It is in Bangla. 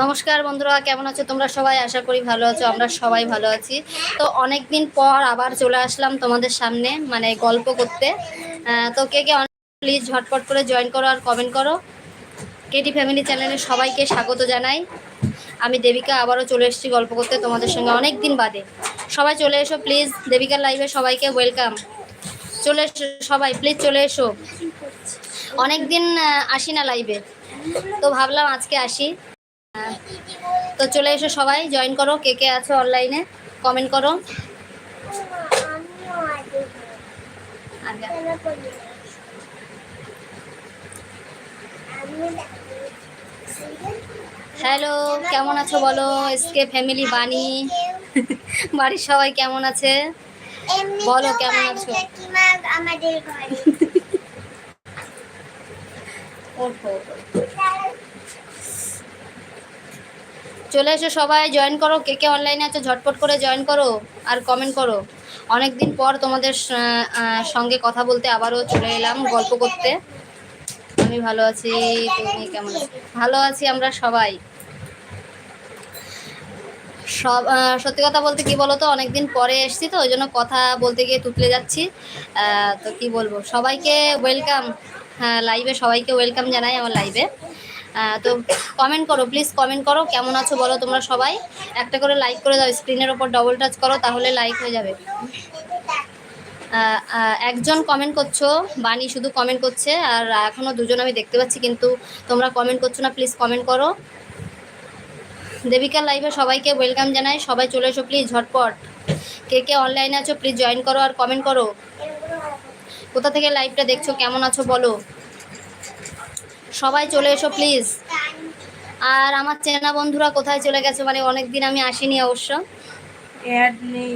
নমস্কার বন্ধুরা, কেমন আছো? তোমরা সবাই? আশা করি ভালো আছো, আমরা সবাই ভালো আছি। তো অনেক দিন পর আবার চলে আসলাম তোমাদের সামনে মানে গল্প করতে। তো কে কে প্লিজ ঝটপট করে জয়েন করো আর কমেন্ট করো। কেটি ফ্যামিলি চ্যানেলে সবাইকে স্বাগত জানাই। আমি দেবিকা, আবারও চলে এসেছি গল্প করতে তোমাদের সঙ্গে অনেক দিন বাদে। সবাই চলে এসো প্লিজ দেবিকার লাইভে সবাইকে ওয়েলকাম চলে এসো, সবাই প্লিজ চলে এসো। অনেক দিন আসি না লাইভে তো ভাবলাম আজকে আসি। তো চলে এসো সবাই জয়েন করো কে কে আছো অনলাইনে কমেন্ট করো। হ্যালো কেমন আছো বলো? এসকে ফ্যামিলি বাণী। বাড়ির সবাই কেমন আছে? বলো, কেমন আছো? আমাদের ঘরে। চলে এসো সবাই জয়েন করো। কে কে অনলাইনে আছো, ঝটপট করে জয়েন করো আর কমেন্ট করো। অনেক দিন পর তোমাদের সঙ্গে কথা বলতে আবারও চলে এলাম গল্প করতে। আমি ভালো আছি, তুমি কেমন ভালো আছি আমরা সবাই। সব সত্যি কথা বলতে কি বলো তো অনেকদিন পরে এসছি তো, ওই জন্য কথা বলতে গিয়ে তুতলে যাচ্ছি। তো কি বলব? সবাইকে ওয়েলকাম লাইভে সবাইকে ওয়েলকাম জানাই আমার লাইভে তো কমেন্ট করো প্লিজ কমেন্ট করো, কেমন আছো বলো তোমরা সবাই। একটা করে লাইক করে দাও স্ক্রিনের ওপর ডবল টাচ করো, তাহলে লাইক হয়ে যাবে। একজন কমেন্ট করছ, বাণী শুধু কমেন্ট করছে, আর এখনও দুজন আমি দেখতে পাচ্ছি, কিন্তু তোমরা কমেন্ট করছ না প্লিজ কমেন্ট করো। দেবিকা লাইভে সবাইকে ওয়েলকাম জানাই, সবাই চলে এসো প্লিজ ঝটপট। কে কে অনলাইনে আছো প্লিজ জয়েন করো আর কমেন্ট করো। কোথা থেকে লাইভটা দেখছ? কেমন আছো বলো? সবাই চলে এসো প্লিজ আর আমার চেনা বন্ধুরা কোথায় চলে গেছে? মানে অনেকদিন আমি আসিনি অবশ্য। নেই